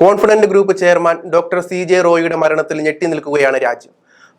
Confident Group chairman doctor C J റോയിയുടെ മരണത്തിൽ ഞെട്ടി നിൽക്കുകയാണ് രാജ്യം.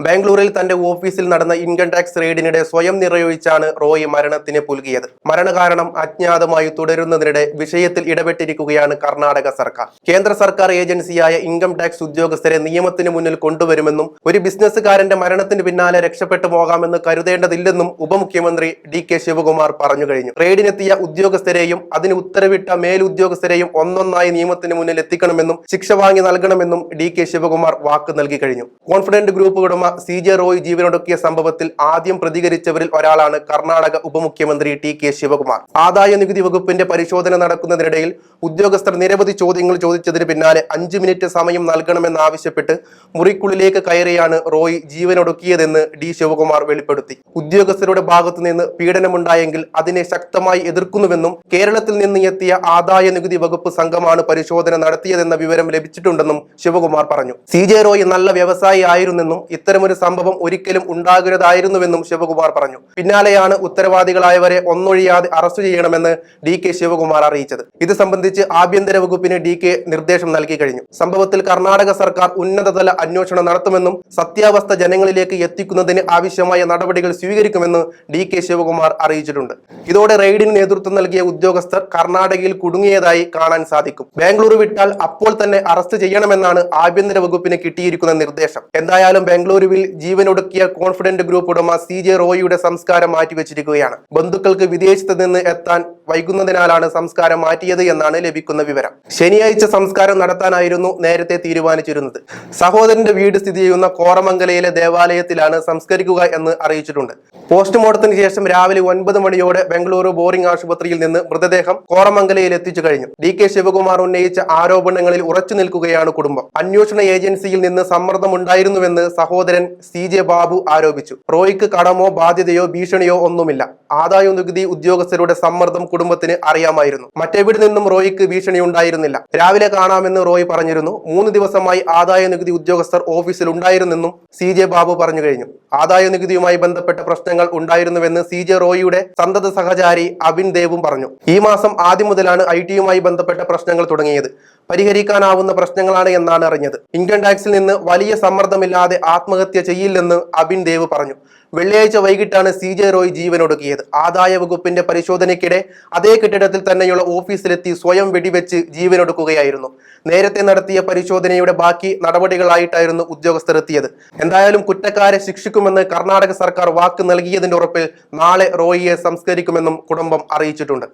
ബാംഗ്ലൂരിൽ തന്റെ ഓഫീസിൽ നടന്ന ഇൻകം ടാക്സ് റെയ്ഡിനിടെ സ്വയം നിറയൊഴിച്ചാണ് റോയ് മരണത്തിന് പുൽകിയത്. മരണകാരണം അജ്ഞാതമായി തുടരുന്നതിനിടെ വിഷയത്തിൽ ഇടപെട്ടിരിക്കുകയാണ് കർണാടക സർക്കാർ. കേന്ദ്ര സർക്കാർ ഏജൻസിയായ ഇൻകം ടാക്സ് ഉദ്യോഗസ്ഥരെ നിയമത്തിന് മുന്നിൽ കൊണ്ടുവരുമെന്നും ഒരു ബിസിനസ്സുകാരന്റെ മരണത്തിന് പിന്നാലെ രക്ഷപ്പെട്ടു പോകാമെന്ന് കരുതേണ്ടതില്ലെന്നും ഉപമുഖ്യമന്ത്രി ഡി കെ ശിവകുമാർ പറഞ്ഞു കഴിഞ്ഞു. റെയ്ഡിനെത്തിയ ഉദ്യോഗസ്ഥരെയും അതിന് ഉത്തരവിട്ട മേലുദ്യോഗസ്ഥരെയും ഒന്നൊന്നായി നിയമത്തിന് മുന്നിൽ എത്തിക്കണമെന്നും ശിക്ഷ വാങ്ങി നൽകണമെന്നും ഡി കെ ശിവകുമാർ വാക്ക് നൽകി കഴിഞ്ഞു. കോൺഫിഡന്റ് ഗ്രൂപ്പ് ഉടമ സി ജെ റോയ് ജീവനൊടുക്കിയ സംഭവത്തിൽ ആദ്യം പ്രതികരിച്ചവരിൽ ഒരാളാണ് കർണാടക ഉപമുഖ്യമന്ത്രി ടി കെ ശിവകുമാർ. ആദായ നികുതി വകുപ്പിന്റെ പരിശോധന നടക്കുന്നതിനിടയിൽ ഉദ്യോഗസ്ഥർ നിരവധി ചോദ്യങ്ങൾ ചോദിച്ചതിന് പിന്നാലെ അഞ്ചു മിനിറ്റ് സമയം നൽകണമെന്നാവശ്യപ്പെട്ട് മുറിക്കുള്ളിലേക്ക് കയറിയാണ് റോയ് ജീവനൊടുക്കിയതെന്ന് ഡി ശിവകുമാർ വെളിപ്പെടുത്തി. ഉദ്യോഗസ്ഥരുടെ ഭാഗത്തു നിന്ന് പീഡനമുണ്ടായെങ്കിൽ അതിനെ ശക്തമായി എതിർക്കുന്നുവെന്നും കേരളത്തിൽ നിന്ന് എത്തിയ ആദായ നികുതി വകുപ്പ് സംഘമാണ് പരിശോധന നടത്തിയതെന്ന വിവരം ലഭിച്ചിട്ടുണ്ടെന്നും ശിവകുമാർ പറഞ്ഞു. സി ജെ റോയ് നല്ല വ്യവസായി ആയിരുന്നെന്നും ഇത്തരമൊരു സംഭവം ഒരിക്കലും ഉണ്ടാകരുതായിരുന്നുവെന്നും ശിവകുമാർ പറഞ്ഞു. പിന്നാലെയാണ് ഉത്തരവാദികളായവരെ ഒന്നൊഴിയാതെ അറസ്റ്റ് ചെയ്യണമെന്ന് ഡി കെ ശിവകുമാർ അറിയിച്ചത്. ഇത് സംബന്ധിച്ച് ആഭ്യന്തര വകുപ്പിന് ഡി കെ നിർദ്ദേശം നൽകി കഴിഞ്ഞു. സംഭവത്തിൽ കർണാടക സർക്കാർ ഉന്നതതല അന്വേഷണം നടത്തുമെന്നും സത്യാവസ്ഥ ജനങ്ങളിലേക്ക് എത്തിക്കുന്നതിന് ആവശ്യമായ നടപടികൾ സ്വീകരിക്കുമെന്ന് ഡി കെ ശിവകുമാർ അറിയിച്ചിട്ടുണ്ട്. ഇതോടെ റെയ്ഡിന് നേതൃത്വം നൽകിയ ഉദ്യോഗസ്ഥർ കർണാടകയിൽ കുടുങ്ങിയതായി കാണാൻ സാധിക്കും. ബാംഗ്ലൂർ വിട്ടാൽ അപ്പോൾ തന്നെ അറസ്റ്റ് ചെയ്യണമെന്നാണ് ആഭ്യന്തര വകുപ്പിന് കിട്ടിയിരിക്കുന്ന നിർദ്ദേശം. എന്തായാലും ബാംഗ്ലൂരുവിൽ ജീവനൊടുക്കിയ കോൺഫിഡന്റ് ഗ്രൂപ്പ് ഉടമ സി ജെ റോയിയുടെ സംസ്കാരം മാറ്റിവെച്ചിരിക്കുകയാണ്. ബന്ധുക്കൾക്ക് വിദേശത്ത് നിന്ന് എത്താൻ വൈകുന്നതിനാലാണ് സംസ്കാരം മാറ്റിയത് എന്നാണ് ലഭിക്കുന്ന വിവരം. ശനിയാഴ്ച സംസ്കാരം നടത്താനായിരുന്നു നേരത്തെ തീരുമാനിച്ചിരുന്നത്. സഹോദരന്റെ വീട് സ്ഥിതി ചെയ്യുന്ന കോറമംഗലയിലെ ദേവാലയത്തിലാണ് സംസ്കരിക്കുക എന്ന് അറിയിച്ചിട്ടുണ്ട്. പോസ്റ്റ്മോർട്ടത്തിന് ശേഷം രാവിലെ ഒൻപത് മണിയോടെ ബംഗളൂരു ബോറിംഗ് ആശുപത്രിയിൽ നിന്ന് മൃതദേഹം കോറമംഗലയിൽ എത്തിച്ചു കഴിഞ്ഞു. ഡി കെ ശിവകുമാർ ഉന്നയിച്ച ആരോപണങ്ങളിൽ ഉറച്ചു നിൽക്കുകയാണ് കുടുംബം. അന്വേഷണ ഏജൻസിയിൽ നിന്ന് സമ്മർദ്ദമുണ്ടായിരുന്നുവെന്ന് സഹോദരൻ സി ജെ ബാബു ആരോപിച്ചു. റോയ്ക്ക് കടമോ ബാധ്യതയോ ഭീഷണിയോ ഒന്നുമില്ല. ആദായ നികുതി ഉദ്യോഗസ്ഥരുടെ സമ്മർദ്ദം കുടുംബത്തിന് അറിയാമായിരുന്നു. മറ്റെവിടെ നിന്നും റോയ്ക്ക് ഭീഷണി ഉണ്ടായിരുന്നില്ല. രാവിലെ കാണാമെന്ന് റോയ് പറഞ്ഞിരുന്നു. മൂന്ന് ദിവസമായി ആദായ നികുതി ഉദ്യോഗസ്ഥർ ഓഫീസിൽ ഉണ്ടായിരുന്നെന്നും സി ജെ ബാബു പറഞ്ഞു കഴിഞ്ഞു. ആദായ നികുതിയുമായി ബന്ധപ്പെട്ട പ്രശ്നങ്ങൾ ഉണ്ടായിരുന്നുവെന്ന് സി ജെ റോയിയുടെ സന്തത സഹചാരി അബിൻ ദേവും പറഞ്ഞു. ഈ മാസം ആദ്യം മുതലാണ് ഐ ടിയുമായി ബന്ധപ്പെട്ട പ്രശ്നങ്ങൾ തുടങ്ങിയത്. പരിഹരിക്കാനാവുന്ന പ്രശ്നങ്ങളാണ് എന്നാണ് അറിഞ്ഞത്. ഇൻകം ടാക്സിൽ നിന്ന് വലിയ സമ്മർദ്ദമില്ലാതെ ആത്മഹത്യ ചെയ്യില്ലെന്ന് അബിൻ ദേവ് പറഞ്ഞു. വെള്ളിയാഴ്ച വൈകിട്ടാണ് സി ജെ റോയ് ജീവനൊടുക്കിയത്. ആദായ വകുപ്പിന്റെ പരിശോധനയ്ക്കിടെ അതേ കെട്ടിടത്തിൽ തന്നെയുള്ള ഓഫീസിലെത്തി സ്വയം വെടിവെച്ച് ജീവനൊടുക്കുകയായിരുന്നു. നേരത്തെ നടത്തിയ പരിശോധനയുടെ ബാക്കി നടപടികളായിട്ടായിരുന്നു ഉദ്യോഗസ്ഥർ എത്തിയത് എന്തായാലും കുറ്റക്കാരെ ശിക്ഷിക്കുമെന്ന് കർണാടക സർക്കാർ വാക്ക് നൽകിയതിന്റെ ഉറപ്പിൽ നാളെ റോയിയെ സംസ്കരിക്കുമെന്നും കുടുംബം അറിയിച്ചിട്ടുണ്ട്.